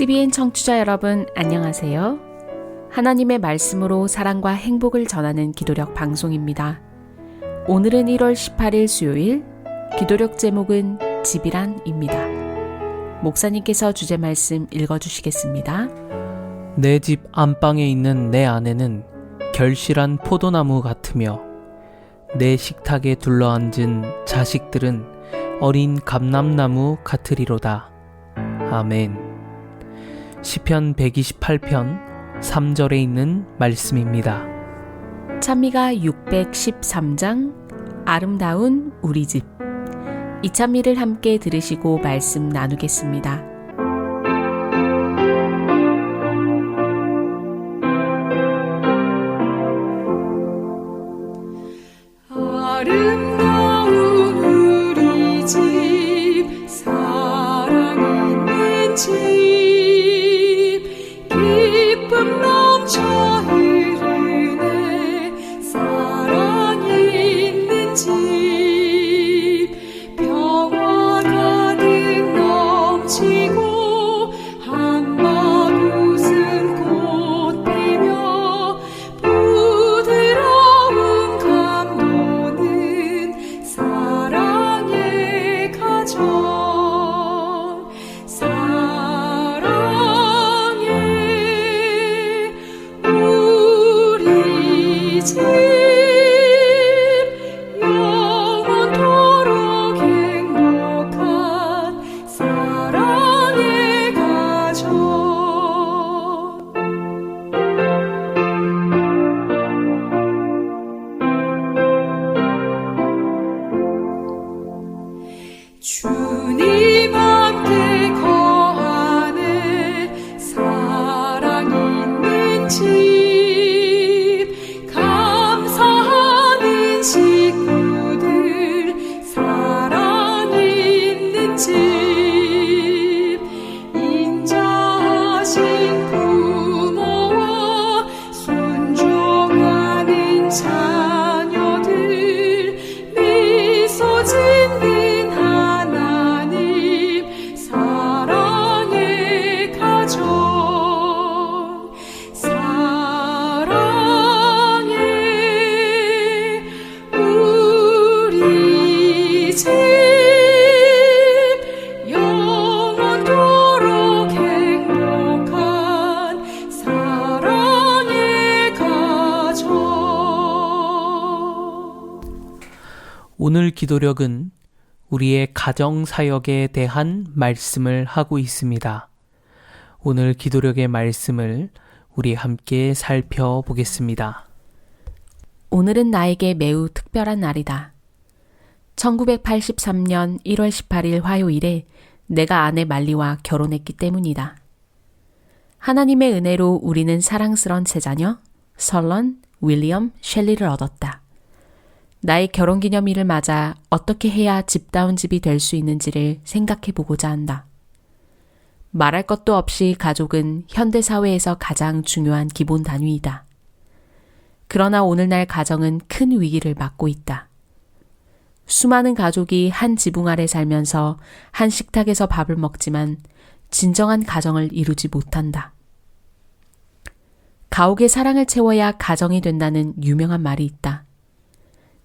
CBN 청취자 여러분, 안녕하세요. 하나님의 말씀으로 사랑과 행복을 전하는 기도력 방송입니다. 오늘은 1월 18일 수요일, 기도력 제목은 집이란입니다. 목사님께서 주제 말씀 읽어주시겠습니다. 내 집 안방에 있는 내 아내는 결실한 포도나무 같으며 내 식탁에 둘러앉은 자식들은 어린 감람나무 같으리로다. 아멘. 시편 128편 3절에 있는 말씀입니다. 찬미가 613장 아름다운 우리 집. 이 찬미를 함께 들으시고 말씀 나누겠습니다. 오늘 기도력은 우리의 가정 사역에 대한 말씀을 하고 있습니다. 오늘 기도력의 말씀을 우리 함께 살펴보겠습니다. 오늘은 나에게 매우 특별한 날이다. 1983년 1월 18일 화요일에 내가 아내 말리와 결혼했기 때문이다. 하나님의 은혜로 우리는 사랑스런 제자녀 설런, 윌리엄, 셸리를 얻었다. 나의 결혼 기념일을 맞아 어떻게 해야 집다운 집이 될 수 있는지를 생각해 보고자 한다. 말할 것도 없이 가족은 현대 사회에서 가장 중요한 기본 단위이다. 그러나 오늘날 가정은 큰 위기를 맞고 있다. 수많은 가족이 한 지붕 아래 살면서 한 식탁에서 밥을 먹지만 진정한 가정을 이루지 못한다. 가옥의 사랑을 채워야 가정이 된다는 유명한 말이 있다.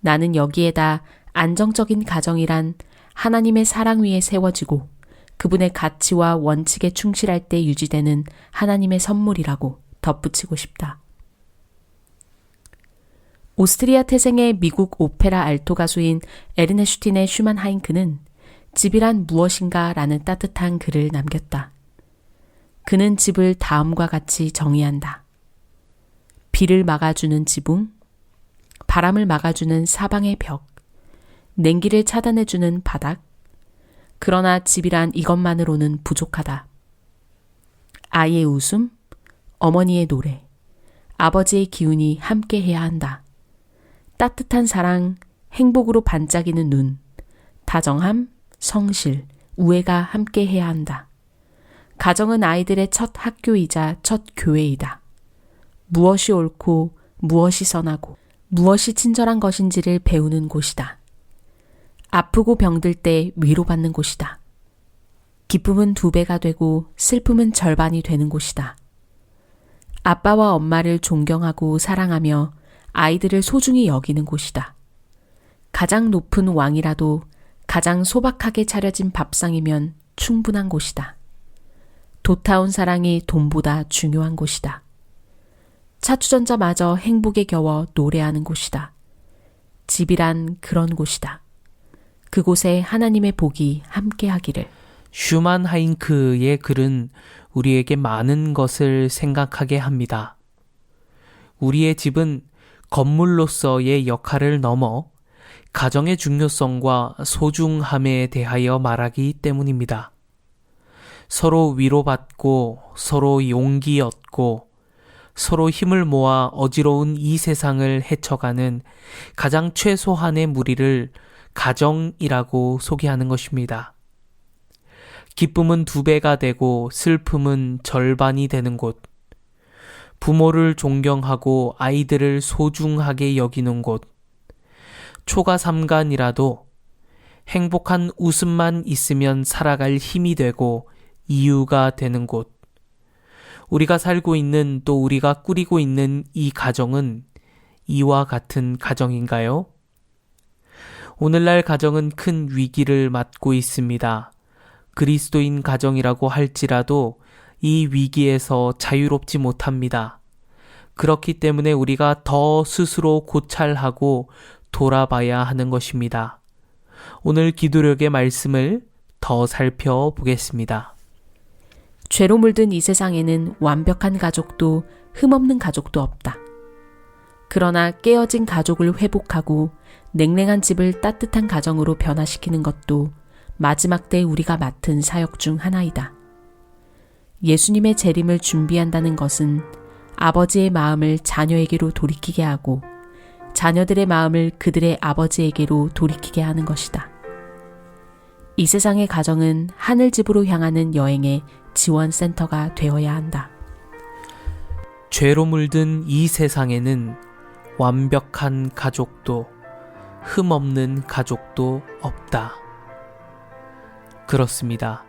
나는 여기에다 안정적인 가정이란 하나님의 사랑 위에 세워지고 그분의 가치와 원칙에 충실할 때 유지되는 하나님의 선물이라고 덧붙이고 싶다. 오스트리아 태생의 미국 오페라 알토 가수인 에르네슈틴의 슈만 하인크는 집이란 무엇인가 라는 따뜻한 글을 남겼다. 그는 집을 다음과 같이 정의한다. 비를 막아주는 지붕, 바람을 막아주는 사방의 벽, 냉기를 차단해주는 바닥, 그러나 집이란 이것만으로는 부족하다. 아이의 웃음, 어머니의 노래, 아버지의 기운이 함께 해야 한다. 따뜻한 사랑, 행복으로 반짝이는 눈, 다정함, 성실, 우애가 함께 해야 한다. 가정은 아이들의 첫 학교이자 첫 교회이다. 무엇이 옳고 무엇이 선하고 무엇이 친절한 것인지를 배우는 곳이다. 아프고 병들 때 위로받는 곳이다. 기쁨은 두 배가 되고 슬픔은 절반이 되는 곳이다. 아빠와 엄마를 존경하고 사랑하며 아이들을 소중히 여기는 곳이다. 가장 높은 왕이라도 가장 소박하게 차려진 밥상이면 충분한 곳이다. 도타운 사랑이 돈보다 중요한 곳이다. 차주전자마저 행복에 겨워 노래하는 곳이다. 집이란 그런 곳이다. 그곳에 하나님의 복이 함께하기를. 슈만 하잉크의 글은 우리에게 많은 것을 생각하게 합니다. 우리의 집은 건물로서의 역할을 넘어 가정의 중요성과 소중함에 대하여 말하기 때문입니다. 서로 위로받고 서로 용기 얻고 서로 힘을 모아 어지러운 이 세상을 헤쳐가는 가장 최소한의 무리를 가정이라고 소개하는 것입니다. 기쁨은 두 배가 되고 슬픔은 절반이 되는 곳. 부모를 존경하고 아이들을 소중하게 여기는 곳. 초가 삼간이라도 행복한 웃음만 있으면 살아갈 힘이 되고 이유가 되는 곳. 우리가 살고 있는 또 우리가 꾸리고 있는 이 가정은 이와 같은 가정인가요? 오늘날 가정은 큰 위기를 맞고 있습니다. 그리스도인 가정이라고 할지라도 이 위기에서 자유롭지 못합니다. 그렇기 때문에 우리가 더 스스로 고찰하고 돌아봐야 하는 것입니다. 오늘 기도력의 말씀을 더 살펴보겠습니다. 죄로 물든 이 세상에는 완벽한 가족도 흠없는 가족도 없다. 그러나 깨어진 가족을 회복하고 냉랭한 집을 따뜻한 가정으로 변화시키는 것도 마지막 때 우리가 맡은 사역 중 하나이다. 예수님의 재림을 준비한다는 것은 아버지의 마음을 자녀에게로 돌이키게 하고 자녀들의 마음을 그들의 아버지에게로 돌이키게 하는 것이다. 이 세상의 가정은 하늘집으로 향하는 여행의 지원센터가 되어야 한다. 죄로 물든 이 세상에는 완벽한 가족도 흠없는 가족도 없다. 그렇습니다.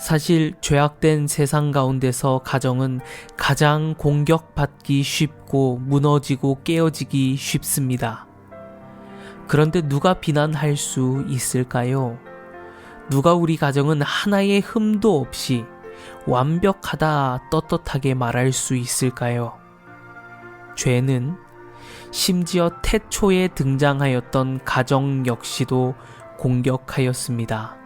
사실 죄악된 세상 가운데서 가정은 가장 공격받기 쉽고 무너지고 깨어지기 쉽습니다. 그런데 누가 비난할 수 있을까요? 누가 우리 가정은 하나의 흠도 없이 완벽하다 떳떳하게 말할 수 있을까요? 죄는 심지어 태초에 등장하였던 가정 역시도 공격하였습니다.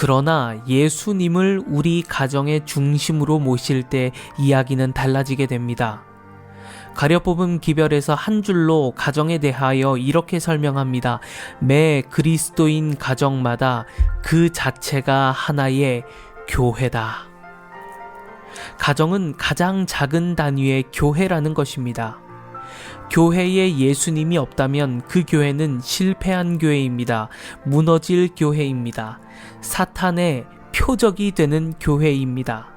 그러나 예수님을 우리 가정의 중심으로 모실 때 이야기는 달라지게 됩니다. 가려 뽑은 기별에서 한 줄로 가정에 대하여 이렇게 설명합니다. 매 그리스도인 가정마다 그 자체가 하나의 교회다. 가정은 가장 작은 단위의 교회라는 것입니다. 교회에 예수님이 없다면 그 교회는 실패한 교회입니다. 무너질 교회입니다. 사탄의 표적이 되는 교회입니다.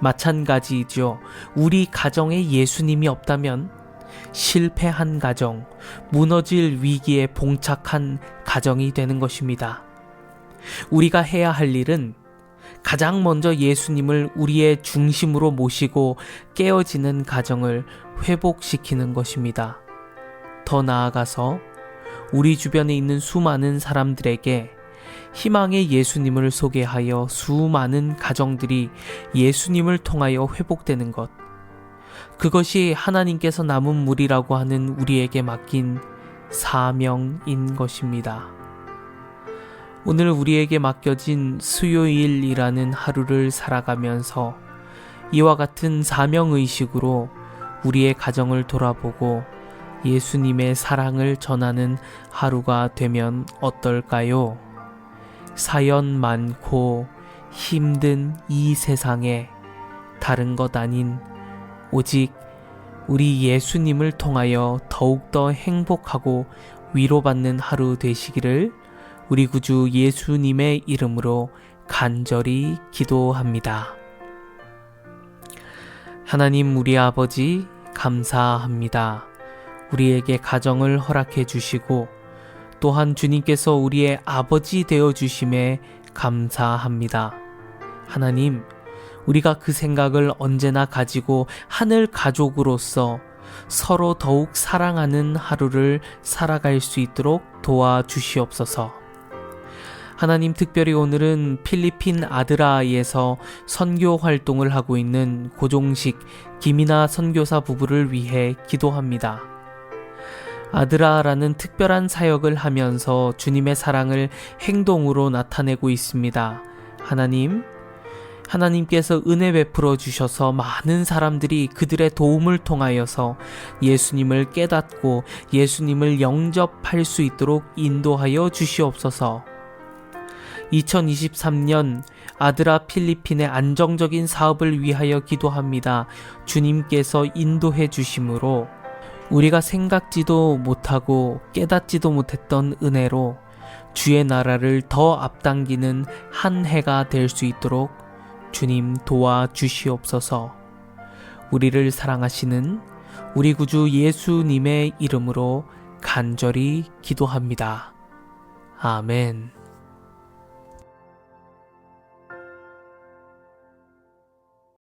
마찬가지이죠. 우리 가정에 예수님이 없다면 실패한 가정, 무너질 위기에 봉착한 가정이 되는 것입니다. 우리가 해야 할 일은 가장 먼저 예수님을 우리의 중심으로 모시고 깨어지는 가정을 회복시키는 것입니다. 더 나아가서 우리 주변에 있는 수많은 사람들에게 희망의 예수님을 소개하여 수많은 가정들이 예수님을 통하여 회복되는 것. 그것이 하나님께서 남은 물이라고 하는 우리에게 맡긴 사명인 것입니다. 오늘 우리에게 맡겨진 수요일이라는 하루를 살아가면서 이와 같은 사명의식으로 우리의 가정을 돌아보고 예수님의 사랑을 전하는 하루가 되면 어떨까요? 사연 많고 힘든 이 세상에 다른 것 아닌 오직 우리 예수님을 통하여 더욱더 행복하고 위로받는 하루 되시기를 우리 구주 예수님의 이름으로 간절히 기도합니다. 하나님 우리 아버지 감사합니다. 우리에게 가정을 허락해 주시고 또한 주님께서 우리의 아버지 되어 주심에 감사합니다. 하나님, 우리가 그 생각을 언제나 가지고 하늘 가족으로서 서로 더욱 사랑하는 하루를 살아갈 수 있도록 도와주시옵소서. 하나님 특별히 오늘은 필리핀 아드라에서 선교 활동을 하고 있는 고종식 김이나 선교사 부부를 위해 기도합니다. 아드라라는 특별한 사역을 하면서 주님의 사랑을 행동으로 나타내고 있습니다. 하나님, 하나님께서 은혜 베풀어 주셔서 많은 사람들이 그들의 도움을 통하여서 예수님을 깨닫고 예수님을 영접할 수 있도록 인도하여 주시옵소서. 2023년 아드라 필리핀의 안정적인 사업을 위하여 기도합니다. 주님께서 인도해 주심으로 우리가 생각지도 못하고 깨닫지도 못했던 은혜로 주의 나라를 더 앞당기는 한 해가 될 수 있도록 주님 도와 주시옵소서. 우리를 사랑하시는 우리 구주 예수님의 이름으로 간절히 기도합니다. 아멘.